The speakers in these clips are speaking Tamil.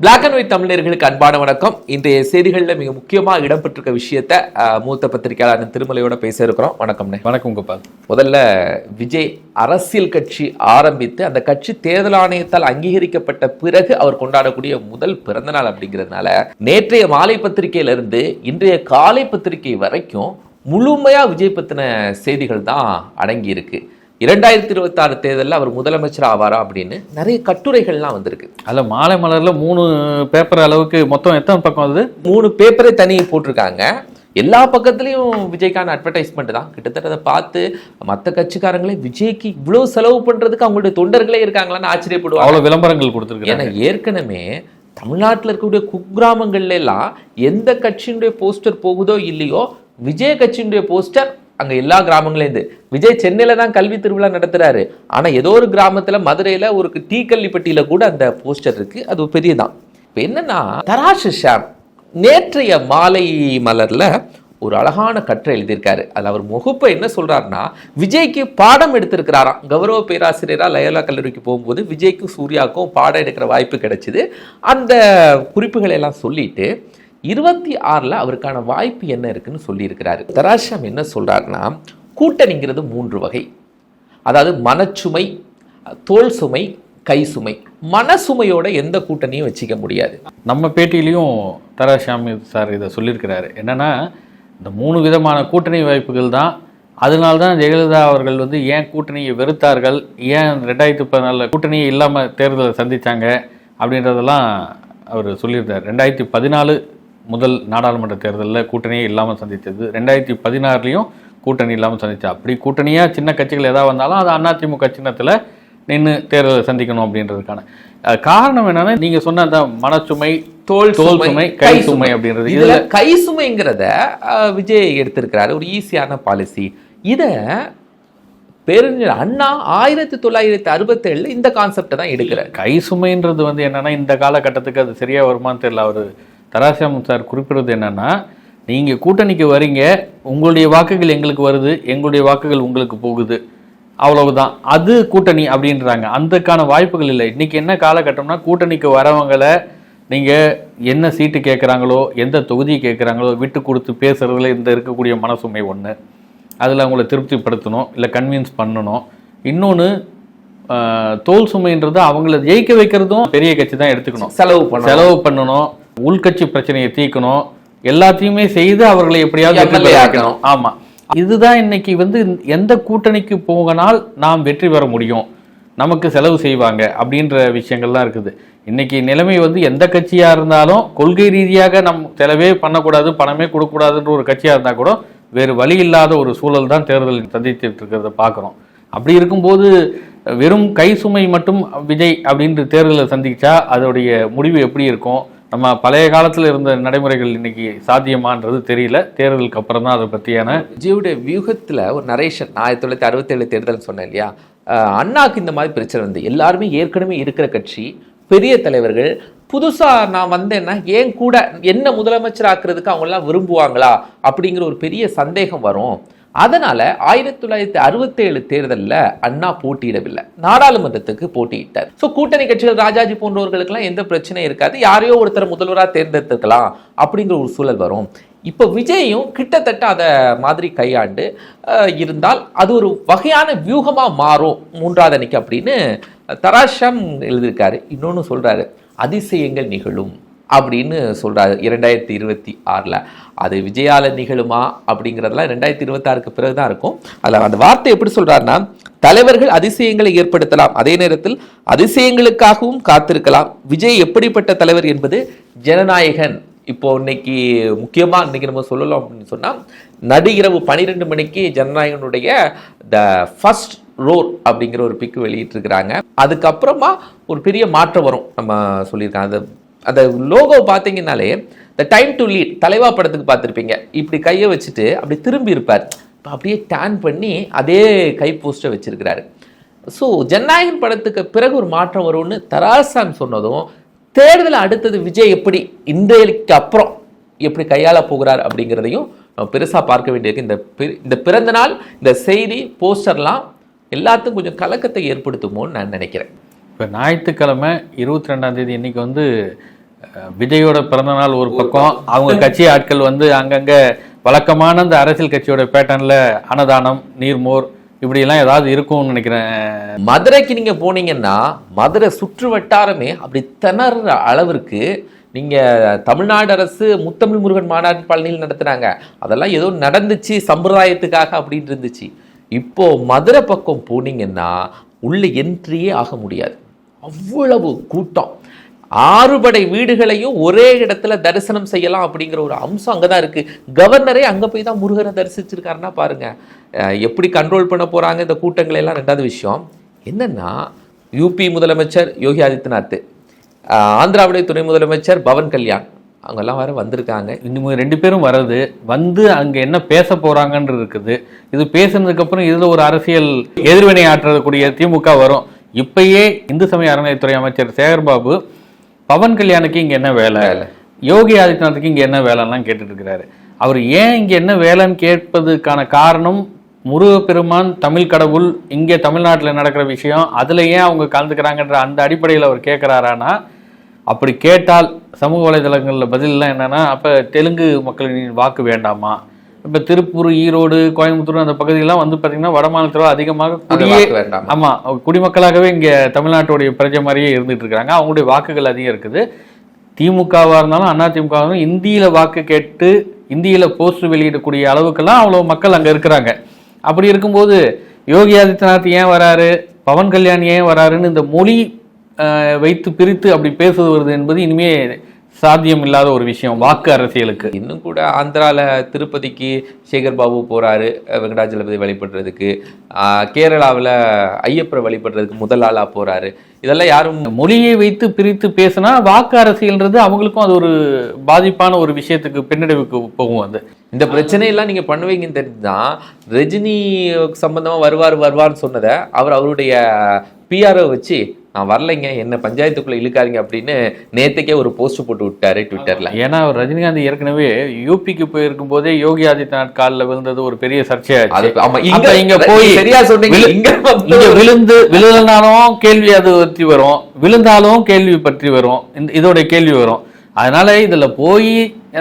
பிளாக் அண்ட் ஒயிட் தமிழர்களுக்கு அன்பான வணக்கம். இன்றைய செய்திகளில் மிக முக்கியமாக இடம்பெற்றிருக்க விஷயத்த மூத்த பத்திரிகையாளர் திருமலையோட பேச இருக்கிறோம். வணக்கம்ண்ணே. வணக்கம் கோபால். முதல்ல விஜய் அரசியல் கட்சி ஆரம்பித்து அந்த கட்சி தேர்தல் ஆணையத்தால் அங்கீகரிக்கப்பட்ட பிறகு அவர் கொண்டாடக்கூடிய முதல் பிறந்தநாள் அப்படிங்கிறதுனால நேற்றைய மாலை பத்திரிகையிலிருந்து இன்றைய காலை பத்திரிகை வரைக்கும் முழுமையா விஜய் பத்தின செய்திகள் தான் அடங்கி இருக்கு இரண்டாயிரத்தி இருபத்தி ஆறு தேர்தலில் அவர் முதலமைச்சர் ஆவாரா அப்படின்னு நிறைய கட்டுரைகள்லாம் வந்திருக்கு. அதில் மாலை மலர்ல மூணு பேப்பர் அளவுக்கு மொத்தம் எத்தனை பக்கம் அது மூணு பேப்பரை தனி போட்டிருக்காங்க. எல்லா பக்கத்துலயும் விஜய்க்கான அட்வர்டைஸ்மெண்ட் தான். கிட்டத்தட்ட அதை பார்த்து மற்ற கட்சிக்காரங்களே விஜய்க்கு இவ்வளவு செலவு பண்றதுக்கு அவங்களுடைய தொண்டர்களே இருக்காங்களான்னு ஆச்சரியப்படுவாங்க. அவ்வளோ விளம்பரங்கள் கொடுத்துருக்காங்க ஏன்னா ஏற்கனவே தமிழ்நாட்டில் இருக்கக்கூடிய குக்கிராமங்கள்ல எல்லாம் எந்த கட்சியினுடைய போஸ்டர் போகுதோ இல்லையோ விஜய் கட்சியினுடைய போஸ்டர் அங்கே எல்லா கிராமங்களையும் விஜய் சென்னையில் தான் கல்வி திருவிழா நடத்துகிறாரு ஆனால் ஏதோ ஒரு கிராமத்தில் மதுரையில் ஒரு டீ கல்லிப்பட்டியில் கூட அந்த போஸ்டர் இருக்குது அது பெரியதான். இப்போ என்னென்னா தராசு ஷாம் நேற்றைய மாலை மலரில் ஒரு அழகான கற்றை எழுதியிருக்காரு. அதில் அவர் முகப்பை என்ன சொல்கிறாருன்னா விஜய்க்கு பாடம் எடுத்திருக்கிறாராம். கௌரவ பேராசிரியராக லயோலா கல்லூரிக்கு போகும்போது விஜய்க்கும் சூர்யாவுக்கும் பாடம் எடுக்கிற வாய்ப்பு கிடைச்சிது. அந்த குறிப்புகளை எல்லாம் சொல்லிட்டு இருபத்தி ஆறில் அவருக்கான வாய்ப்பு என்ன இருக்குன்னு சொல்லியிருக்கிறாரு. தராஷம் என்ன சொல்கிறாருன்னா கூட்டணிங்கிறது மூன்று வகை. அதாவது மனச்சுமை தோல் சுமை கை சுமை. மனசுமையோட எந்த கூட்டணியும் வச்சுக்க முடியாது. நம்ம பேட்டியிலையும் தராசாமி சார் இதை சொல்லியிருக்கிறாரு. என்னென்னா இந்த மூணு விதமான கூட்டணி வாய்ப்புகள் தான். அதனால தான் ஜெயலலிதா அவர்கள் வந்து ஏன் கூட்டணியை வெறுத்தார்கள் ஏன் ரெண்டாயிரத்தி பதினாலில் கூட்டணியை இல்லாமல் தேர்தலை சந்தித்தாங்க அப்படின்றதெல்லாம் அவர் சொல்லியிருந்தார். ரெண்டாயிரத்தி பதினாலு முதல் நாடாளுமன்ற தேர்தலில் கூட்டணியே இல்லாமல் சந்தித்தது. ரெண்டாயிரத்தி பதினாறுலையும் கூட்டணி இல்லாமல் சந்திச்சா அப்படி கூட்டணியாக சின்ன கட்சிகள் எதாவது வந்தாலும் அது அதிமுக சின்னத்தில் நின்று தேர்தலை சந்திக்கணும் அப்படின்றதுக்கான. காரணம் என்னன்னா நீங்கள் சொன்ன அந்த மனச்சுமை தோல் தோல் சுமை கை சுமை. அப்படின்றது. இதுல கை சுமைங்கிறத விஜய் எடுத்திருக்கிறாரு. ஒரு ஈஸியான பாலிசி இத பேரறிஞர் அண்ணா ஆயிரத்தி தொள்ளாயிரத்தி அறுபத்தேழுல இந்த கான்செப்டை தான் எடுக்கிறார். கை சுமைன்றது வந்து என்னன்னா இந்த காலகட்டத்துக்கு அது சரியா வருமான்னு தெரியல. அவர் தராசியம் சார் குறிப்பிடுறது என்னன்னா நீங்க கூட்டணிக்கு வரீங்க உங்களுடைய வாக்குகள் எங்களுக்கு வருது எங்களுடைய வாக்குகள் உங்களுக்கு போகுது. அவ்வளவுதான். அது கூட்டணி அப்படின்றாங்க. அதுக்கான வாய்ப்புகள் இல்லை. இன்னைக்கு என்ன காலகட்டம்னா கூட்டணிக்கு வரவங்களை நீங்க என்ன சீட்டு கேட்குறாங்களோ எந்த தொகுதி கேட்குறாங்களோ விட்டு கொடுத்து பேசுறதுல இந்த இருக்கக்கூடிய மனசுமை ஒன்று அதில் அவங்கள திருப்திப்படுத்தணும் இல்லை கன்வின்ஸ் பண்ணணும். இன்னொன்று தோல் சுமைன்றது அவங்கள ஜெயிக்க வைக்கிறதும் பெரிய கட்சி தான் எடுத்துக்கணும். செலவு பண்ண செலவு பண்ணணும். உள்கட்சி பிரச்சனையை தீர்க்கணும். எல்லாத்தையுமே செய்து அவர்களை எப்படியாவது ஆமா. இதுதான் இன்னைக்கு வந்து எந்த கூட்டணிக்கு போகனால் நாம் வெற்றி பெற முடியும். நமக்கு செலவு செய்வாங்க அப்படின்ற விஷயங்கள்லாம் இருக்குது. இன்னைக்கு நிலைமை வந்து எந்த கட்சியா இருந்தாலும் கொள்கை ரீதியாக நம் செலவே பண்ணக்கூடாது பணமே கொடுக்கக்கூடாதுன்ற ஒரு கட்சியா இருந்தா கூட வேறு வழி இல்லாத ஒரு சூழல் தான் தேர்தலில் சந்தித்துட்டு இருக்கிறத பார்க்குறோம். அப்படி இருக்கும்போது வெறும் கை சுமை மட்டும் விஜய் அப்படின்ற தேர்தலை சந்திச்சா அதோடைய முடிவு எப்படி இருக்கும்? நம்ம பழைய காலத்தில் இருந்த நடைமுறைகள் இன்னைக்கு சாத்தியமான்றது தெரியல. தேர்தலுக்கு அப்புறம் தான் அதை பற்றியான விஜயுடைய வியூகத்தில் ஒரு நரேஷன் ஆயிரத்தி தொள்ளாயிரத்தி அறுபத்தேழு தேர்தல் சொன்னேன் இல்லையா? அண்ணாக்கு இந்த மாதிரி பிரச்சனை வந்து. எல்லாருமே ஏற்கனவே இருக்கிற கட்சி பெரிய தலைவர்கள். புதுசாக நான் வந்தேன்னா ஏன் கூட என்ன முதலமைச்சர் ஆக்குறதுக்கு அவங்களாம் விரும்புவாங்களா? அப்படிங்கிற ஒரு பெரிய சந்தேகம் வரும். அதனால் ஆயிரத்தி தொள்ளாயிரத்தி அறுபத்தேழு தேர்தலில் அண்ணா போட்டியிடவில்லை. நாடாளுமன்றத்துக்கு போட்டியிட்டார். ஸோ கூட்டணி கட்சிகள் ராஜாஜி போன்றவர்களுக்கெல்லாம் எந்த பிரச்சனையும் இருக்காது. யாரையோ ஒருத்தர் முதல்வராக தேர்ந்தெடுத்துக்கலாம் அப்படிங்கிற ஒரு சூழல் வரும். இப்போ விஜயும் கிட்டத்தட்ட அதை மாதிரி கையாண்டு இருந்தால் அது ஒரு வகையான வியூகமாக மாறும் மூன்றாவது அன்னைக்கு அப்படின்னு தராஷம் எழுதியிருக்காரு. இன்னொன்று சொல்கிறாரு அதிசயங்கள் நிகழும். அப்படின்னு சொல்கிறார் இரண்டாயிரத்தி இருபத்தி ஆறில். அது விஜயால நிகழுமா அப்படிங்கிறதெல்லாம் ரெண்டாயிரத்தி இருபத்தாறுக்கு பிறகு தான் இருக்கும். அதில் அந்த வார்த்தை எப்படி சொல்கிறாருன்னா தலைவர்கள் அதிசயங்களை ஏற்படுத்தலாம். அதே நேரத்தில் அதிசயங்களுக்காகவும் காத்திருக்கலாம். விஜய் எப்படிப்பட்ட தலைவர் என்பது ஜனநாயகன். இப்போ இன்னைக்கு முக்கியமாக இன்னைக்கு நம்ம சொல்லலாம் அப்படின்னு சொன்னால் நடு இரவு பன்னிரெண்டு மணிக்கு ஜனநாயகனுடைய த ஃபஸ்ட் ரோர் அப்படிங்கிற ஒரு பிக்கு வெளியிட்டிருக்கிறாங்க. அதுக்கப்புறமா ஒரு பெரிய மாற்றம் வரும். நம்ம சொல்லியிருக்காங்க. அந்த அந்த லோகோ பார்த்தீங்கன்னாலே த டைம் டு லீட் தலைவா படத்துக்கு பார்த்துருப்பீங்க. இப்படி கையை வச்சுட்டு அப்படி திரும்பி இருப்பார். இப்போ அப்படியே டேன் பண்ணி அதே கை போஸ்ட்டை வச்சிருக்கிறாரு. ஸோ ஜனநாயகன் படத்துக்கு பிறகு ஒரு மாற்றம் வரும்னு தராசாமி சொன்னதும் தேர்தல் அடுத்தது விஜய் எப்படி இன்றைக்கு அப்புறம் எப்படி கையாள போகிறார் அப்படிங்கிறதையும் நம்ம பெருசாக பார்க்க வேண்டியிருக்கு. இந்த இந்த பிறந்த நாள் இந்த செய்தி போஸ்டர்லாம் எல்லாத்துக்கும் கொஞ்சம் கலக்கத்தை ஏற்படுத்துமோன்னு நான் நினைக்கிறேன். இப்போ ஞாயிற்றுக்கிழமை இருபத்தி ரெண்டாம் தேதி இன்னைக்கு வந்து விஜயோட பிறந்த நாள் ஒரு பக்கம். அவங்க கட்சி ஆட்கள் வந்து அங்கங்க வழக்கமான அந்த அரசியல் கட்சியோட பேட்டர்ன்ல அன்னதானம் நீர்மோர் இப்படியெல்லாம் ஏதாவது இருக்கும்னு நினைக்கிறேன். மதுரைக்கு நீங்க போனீங்கன்னா மதுரை சுற்று வட்டாரமே அப்படி திணற அளவிற்கு நீங்க தமிழ்நாடு அரசு முத்தமிழ் முருகன் மாநாட்டு பழனியில் நடத்துனாங்க. அதெல்லாம் ஏதோ நடந்துச்சு சம்பிரதாயத்துக்காக அப்படின்னு இருந்துச்சு. இப்போ மதுரை பக்கம் போனீங்கன்னா உள்ள என்ட்ரியே ஆக முடியாது. அவ்வளவு கூட்டம். ஆறுபடை வீடுகளையும் ஒரே இடத்துல தரிசனம் செய்யலாம் அப்படிங்கிற ஒரு அம்சம் அங்கே தான் இருக்குது கவர்னரே அங்கே போய் தான் முருகனை தரிசிச்சிருக்காருன்னா பாருங்க. எப்படி கண்ட்ரோல் பண்ண போகிறாங்க இந்த கூட்டங்களை எல்லாம் ரெண்டாவது விஷயம். என்னன்னா யூபி முதலமைச்சர் யோகி ஆதித்யநாத் ஆந்திராவுடைய துணை முதலமைச்சர் பவன் கல்யாண் அவங்கெல்லாம் வேறு வந்திருக்காங்க. இன்னும் ரெண்டு பேரும் வர்றது வந்து அங்கே என்ன பேச போகிறாங்கன்னு இருக்குது. இது பேசுனதுக்கப்புறம் இதில் ஒரு அரசியல் எதிர்வினை ஆற்றக்கூடிய திமுக வரும். இப்பயே இந்து சமய அறநிலையத்துறை அமைச்சர் சேகர்பாபு பவன் கல்யாணுக்கு இங்க என்ன வேலை? யோகி ஆதித்யநாத்துக்கு இங்க என்ன வேலைலாம் கேட்டுட்டு இருக்கிறாரு அவர் ஏன் இங்க என்ன வேலைன்னு கேட்பதுக்கான காரணம் முருகப்பெருமான் தமிழ் கடவுள் இங்கே தமிழ்நாட்டில் நடக்கிற விஷயம். அதுல ஏன் அவங்க கலந்துக்கிறாங்கன்ற அந்த அடிப்படையில் அவர் கேட்குறாரானா அப்படி கேட்டால் சமூக வலைதளங்களில் பதிலெலாம் என்னன்னா அப்போ தெலுங்கு மக்களின் வாக்கு வேண்டாமா? இப்போ திருப்பூர் ஈரோடு கோயம்புத்தூர் அந்த பகுதியெல்லாம் வந்து பார்த்தீங்கன்னா வட மாநிலத்தில் அதிகமாக குடியே வாக்கு வேண்டாம்? ஆமா குடிமக்களாகவே இங்க தமிழ்நாட்டுடைய பிரஜை மாதிரியே இருந்துட்டு இருக்காங்க அவங்களுடைய வாக்குகள் அதிகம் இருக்குது. திமுகவா இருந்தாலும் அண்ணா திமுக இருந்தாலும் இந்தியில வாக்கு கேட்டு இந்தியில போஸ்ட் வெளியிடக்கூடிய அளவுக்கெல்லாம் அவ்வளவு மக்கள் அங்க இருக்கிறாங்க. அப்படி இருக்கும்போது யோகி ஆதித்யநாத் ஏன் வராரு? பவன் கல்யாண் ஏன் வராருன்னு இந்த மொழி வைத்து பிரித்து அப்படி பேசுவது என்பது இனிமே சாத்தியம் இல்லாத ஒரு விஷயம் வாக்கு அரசியலுக்கு. இன்னும் கூட ஆந்திரால திருப்பதிக்கு சேகர் பாபு போறாரு அஹ் வெங்கடாஜலபதி வழிபடுறதுக்கு. கேரளாவுல ஐயப்பரை வழிபடுறதுக்கு முதல் ஆளா போறாரு. இதெல்லாம் யாரும் மொழியை வைத்து பிரித்து பேசினா வாக்கு அரசியல்ன்றது அவங்களுக்கும் அது ஒரு பாதிப்பான ஒரு விஷயத்துக்கு பின்னடைவுக்கு போகும் அது. இந்த பிரச்சனையெல்லாம் நீங்க பண்ணுவீங்கன்னு தெரிஞ்சுதான் ரஜினி சம்பந்தமா வருவார் வருவார்னு சொன்னதை அவர் அவருடைய பிஆர்ஓ வச்சு நான் வரலைங்க என்ன பஞ்சாயத்துக்குள்ள இழுக்காதீங்க அப்படின்னு நேத்துக்கே ஒரு போஸ்ட் போட்டு விட்டாரு ட்விட்டர்ல ஏன்னா ரஜினிகாந்த் ஏற்கனவே யூபிக்கு போயிருக்கும் போதே யோகி ஆதித்யநாத் காலில் விழுந்தது ஒரு பெரிய சர்ச்சையாச்சு. ஆமா இங்க இங்க போய் சரியா சொன்னீங்க. இங்க விழுந்து விழுந்தாலும் கேள்வி அது பற்றி வரும். விழுந்தாலும் கேள்வி பற்றி வரும். இந்த இதோட கேள்வி வரும். அதனால இதுல போய்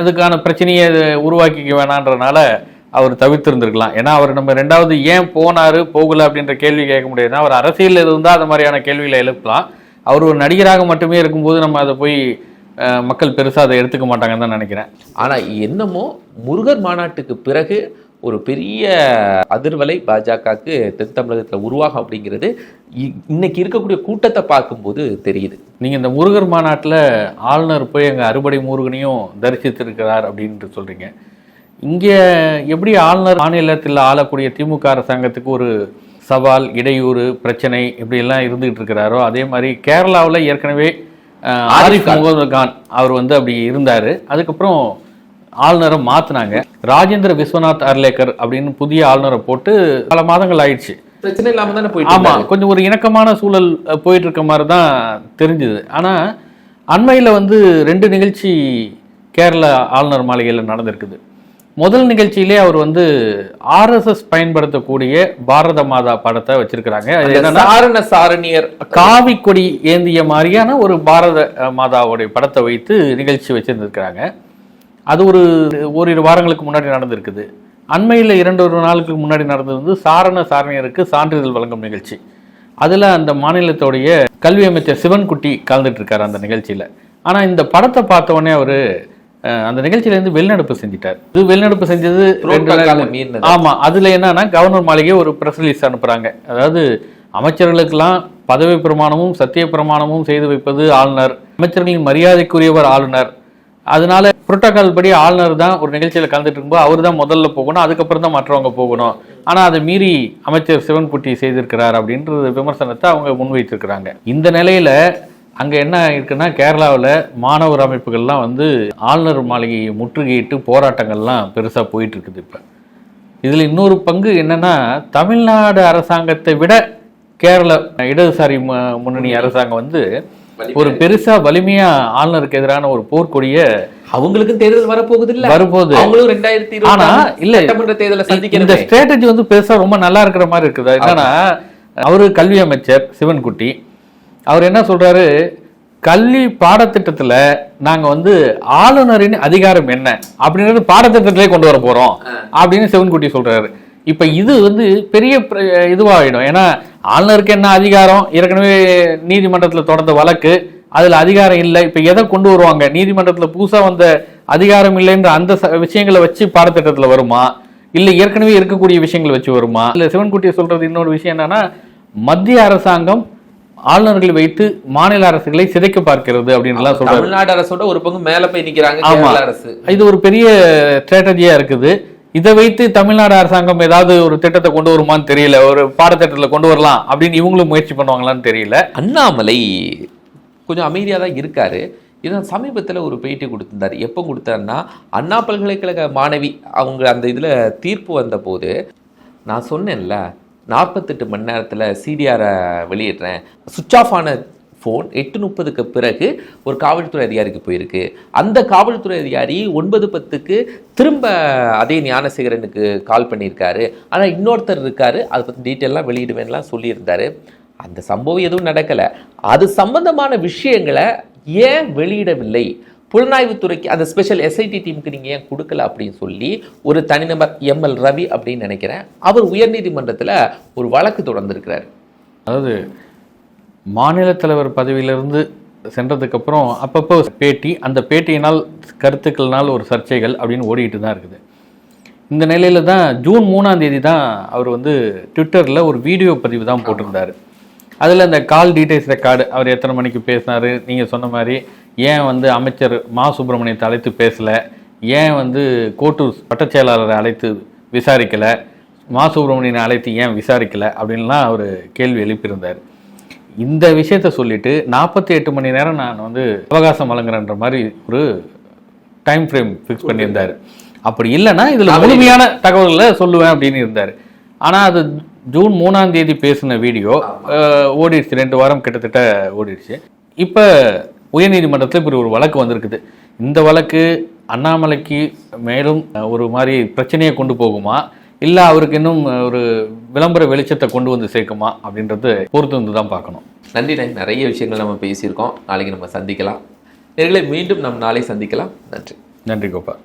அதுக்கான பிரச்சனையை உருவாக்கிக்க வேணான்றனால அவர் தவிர்த்திருந்திருக்கலாம். ஏன்னா அவர் நம்ம ரெண்டாவது ஏன் போனாரு போகல அப்படின்ற கேள்வி கேட்க முடியாது அவர் அரசியல் இருந்தால் அந்த மாதிரியான கேள்விகளை எழுப்பலாம். அவர் ஒரு நடிகராக மட்டுமே இருக்கும்போது நம்ம அதை போய் மக்கள் பெருசா அதை எடுத்துக்க மாட்டாங்கன்னு தான் நினைக்கிறேன். ஆனா என்னமோ முருகர் மாநாட்டுக்கு பிறகு ஒரு பெரிய அதிர்வலை பாஜகவுக்கு தென் தமிழகத்துல உருவாகும் அப்படிங்கிறது இ- இன்னைக்கு இருக்கக்கூடிய கூட்டத்தை பார்க்கும்போது தெரியுது. நீங்க இந்த முருகர் மாநாட்டுல ஆளுநர் போய் அங்க அறுபடை முருகனையும் தரிசித்திருக்கிறார் அப்படின்ட்டு சொல்றீங்க. இங்க எப்படி ஆளுநர் மாநிலத்தில் ஆளக்கூடிய திமுக அரசாங்கத்துக்கு ஒரு சவால் இடையூறு பிரச்சனை இப்படி எல்லாம் இருந்துகிட்டு இருக்கிறாரோ அதே மாதிரி கேரளாவுல ஏற்கனவே ஆரிஃப். முகமது கான் அவர் வந்து அப்படி இருந்தாரு. அதுக்கப்புறம் ஆளுநரை மாத்துனாங்க. ராஜேந்திர விஸ்வநாத் அர்லேக்கர் அப்படின்னு புதிய ஆளுநரை போட்டு பல மாதங்கள் ஆயிடுச்சு. பிரச்சனை இல்லாம தானே போயிட்டு ஆமா இருந்தாரு. கொஞ்சம் ஒரு இணக்கமான சூழல் போயிட்டு இருக்க மாதிரி தான் தெரிஞ்சுது. ஆனா அண்மையில வந்து ரெண்டு நிகழ்ச்சி கேரள ஆளுநர் மாளிகையில் நடந்திருக்குது. முதல் நிகழ்ச்சியிலே அவர் வந்து ஆர்எஸ்எஸ் பயன்படுத்தக்கூடிய பாரத மாதா படத்தை வச்சிருக்கிறாங்க. சாரணியர் காவி கொடி ஏந்திய மாதிரியான ஒரு பாரத மாதாவுடைய படத்தை வைத்து நிகழ்ச்சி வச்சிருந்திருக்கிறாங்க. அது ஒரு ஓரிரு வாரங்களுக்கு முன்னாடி நடந்திருக்குது. அண்மையில் இரண்டு ஒரு நாளுக்கு முன்னாடி நடந்தது வந்து சாரண சாரணியருக்கு சான்றிதழ் வழங்கும் நிகழ்ச்சி. அதில் அந்த மாநிலத்தோடைய கல்வி அமைச்சர் சிவன்குட்டி கலந்துட்டு இருக்காரு அந்த நிகழ்ச்சியில். ஆனால் இந்த படத்தை பார்த்த உடனே அவர் அந்த நிகழ்ச்சியிலேருந்து வெளிநடப்பு செஞ்சிட்டார். இது வெளிநடப்பு செஞ்சது ரெண்டு நாள் புரோட்டோகாலை மீறினது. ஆமா அதுல என்னன்னா கவர்னர் மாளிகை ஒரு பிரஸ் ரிலீஸ் அனுப்புறாங்க. அதாவது அமைச்சர்களுக்கெல்லாம் பதவி பிரமாணமும் சத்திய பிரமாணமும் செய்து வைப்பது ஆளுநர் அமைச்சர்களின் மரியாதைக்குரியவர் ஆளுநர். அதனால புரோட்டோகால் படி ஆளுநர் தான் ஒரு நிகழ்ச்சியில கலந்துட்டு இருக்கும்போது அவர் தான் முதல்ல போகணும் அதுக்கப்புறம் தான் மற்றவங்க போகணும். ஆனா அதை மீறி அமைச்சர் சிவன்குட்டி செய்திருக்கிறார் அப்படின்ற விமர்சனத்தை அவங்க முன்வைத்திருக்கிறாங்க. இந்த நிலையில அங்க என்ன இருக்குன்னா கேரளாவில் மாணவர் அமைப்புகள்லாம் வந்து ஆளுநர் மாளிகையை முற்றுகையிட்டு போராட்டங்கள்லாம் பெருசா போயிட்டு இருக்குது இப்ப. இதுல இன்னொரு பங்கு என்னன்னா தமிழ்நாடு அரசாங்கத்தை விட கேரள இடதுசாரி முன்னணி அரசாங்கம் வந்து ஒரு பெருசா வலிமையா ஆளுநருக்கு எதிரான ஒரு போர்க்கொடிய அவங்களுக்கும் தேர்தல் வரப்போகுது இல்ல? வரும்போது அவங்களும் ரெண்டாயிரத்தி ஆனா, இல்ல. சட்டமன்ற தேர்தலை இந்த சந்திக்கணுமே ஸ்ட்ராட்டஜி வந்து பெருசா ரொம்ப நல்லா இருக்கிற மாதிரி இருக்குது. என்னன்னா அவரு கல்வி அமைச்சர் சிவன்குட்டி. அவர் என்ன சொல்றாரு? கல்வி பாடத்திட்டத்துல நாங்க வந்து ஆளுநரின் அதிகாரம் என்ன? அப்படின்றது பாடத்திட்டத்திலே கொண்டு வர போறோம். அப்படின்னு சிவன்குட்டி சொல்றாரு. இப்ப இது வந்து பெரிய பிர- இதுவாயிடும். ஏன்னா ஆளுநருக்கு என்ன அதிகாரம்? ஏற்கனவே நீதிமன்றத்துல தொடர்ந்த வழக்கு. அதுல அதிகாரம் இல்லை. இப்ப எதை கொண்டு வருவாங்க? நீதிமன்றத்துல புதுசா வந்த அதிகாரம் இல்லைன்ற அந்த விஷயங்களை வச்சு பாடத்திட்டத்துல வருமா? இல்ல ஏற்கனவே இருக்கக்கூடிய விஷயங்களை வச்சு வருமா? இல்ல சிவன்குட்டியை சொல்றது இன்னொரு விஷயம் என்னன்னா மத்திய அரசாங்கம் ஆளுநர்களை வைத்து மாநில அரசுகளை சிதைக்க பார்க்கிறது அப்படின்னு சொல்றாரு. தமிழ்நாடு அரசோட ஒரு பங்கு மேல போய் நிக்கிறாங்க ஆமா. அரசு. இது ஒரு பெரிய ஸ்ட்ராட்டஜியா இருக்குது. இதை வைத்து தமிழ்நாடு அரசாங்கம் ஏதாவது ஒரு திட்டத்தை கொண்டு வருமான்னு தெரியல. ஒரு பாடத்திட்டத்துல கொண்டு வரலாம் அப்படின்னு இவங்களும் முயற்சி பண்ணுவாங்களான்னு தெரியல. அண்ணாமலை கொஞ்சம் அமைதியாக தான் இருக்காரு. இதான் சமீபத்தில் ஒரு பேட்டி கொடுத்திருந்தார். எப்போ கொடுத்தாருன்னா அண்ணா பல்கலைக்கழக மாணவி அவங்க அந்த இதில் தீர்ப்பு வந்தபோது நான் சொன்னேன்ல நாற்பத்தெட்டு மணி நேரத்தில் சிடிஆரை வெளியிடுறேன் சுவிட்ச் ஆஃப் ஆன ஃபோன் எட்டு முப்பதுக்கு பிறகு ஒரு காவல்துறை அதிகாரிக்கு போயிருக்கு. அந்த காவல்துறை அதிகாரி ஒன்பது பத்துக்கு திரும்ப அதே ஞானசேகரனுக்கு கால் பண்ணியிருக்காரு. ஆனால் இன்னொருத்தர் இருக்காரு அதை பற்றி டீட்டெயிலாக வெளியிடுவேன்லாம் சொல்லியிருந்தாரு. அந்த சம்பவம் எதுவும் நடக்கலை. அது சம்பந்தமான விஷயங்களை ஏன் வெளியிடவில்லை? புலனாய்வுத்துறைக்கு அந்த ஸ்பெஷல் எஸ்ஐடி டீமுக்கு நீங்கள் ஏன் கொடுக்கல அப்படின்னு சொல்லி ஒரு தனிநபர் எம்எல் ரவி அப்படின்னு நினைக்கிறேன். அவர் உயர்நீதிமன்றத்தில் ஒரு வழக்கு தொடர்ந்துருக்கிறார். அதாவது மாநில தலைவர் பதவியிலிருந்து சென்றதுக்கப்புறம் அப்பப்போ பேட்டி அந்த பேட்டியினால் கருத்துக்கள்னால் ஒரு சர்ச்சைகள் அப்படின்னு ஓடிக்கிட்டு தான் இருக்குது. இந்த நிலையில் தான் ஜூன் மூணாம் தேதி தான் அவர் வந்து ட்விட்டரில் ஒரு வீடியோ பதிவு தான் போட்டிருந்தார். அதில் அந்த கால் டீடைல்ஸ் ரெக்கார்டு அவர் எத்தனை மணிக்கு பேசினாரு? நீங்கள் சொன்ன மாதிரி ஏன் வந்து அமைச்சர் மா சுப்பிரமணியத்தை அழைத்து பேசலை? ஏன் வந்து கோட்டூர் வட்டச் செயலாளரை அழைத்து விசாரிக்கலை? மா சுப்பிரமணியனை அழைத்து ஏன் விசாரிக்கலை? அப்படின்லாம் அவர் கேள்வி எழுப்பியிருந்தார். இந்த விஷயத்த சொல்லிட்டு நாற்பத்தி எட்டு மணி நேரம் நான் வந்து அவகாசம் வழங்குறேன்ற மாதிரி ஒரு டைம் ஃப்ரேம் ஃபிக்ஸ் பண்ணியிருந்தாரு. அப்படி இல்லைன்னா இதுல முழுமையான தகவல்களை சொல்லுவேன் அப்படின்னு இருந்தார். ஆனா அது ஜூன் மூணாம் தேதி பேசின வீடியோ ஓடிடுச்சு. ரெண்டு வாரம் கிட்டத்தட்ட ஓடிடுச்சு. இப்போ உயர்நீதிமன்றத்தில் இப்படி ஒரு வழக்கு வந்திருக்குது. இந்த வழக்கு அண்ணாமலைக்கு மேலும் ஒரு மாதிரி பிரச்சனையை கொண்டு போகுமா? இல்லை அவருக்கு இன்னும் ஒரு விளம்பர வெளிச்சத்தை கொண்டு வந்து சேர்க்குமா? அப்படின்றது பொறுத்து வந்து தான் பார்க்கணும். நன்றி நன்றி. நிறைய விஷயங்கள் நம்ம பேசியிருக்கோம். நாளைக்கு நம்ம சந்திக்கலாம். நேர்களை மீண்டும் நம் நாளை சந்திக்கலாம். நன்றி. நன்றி கோபால்.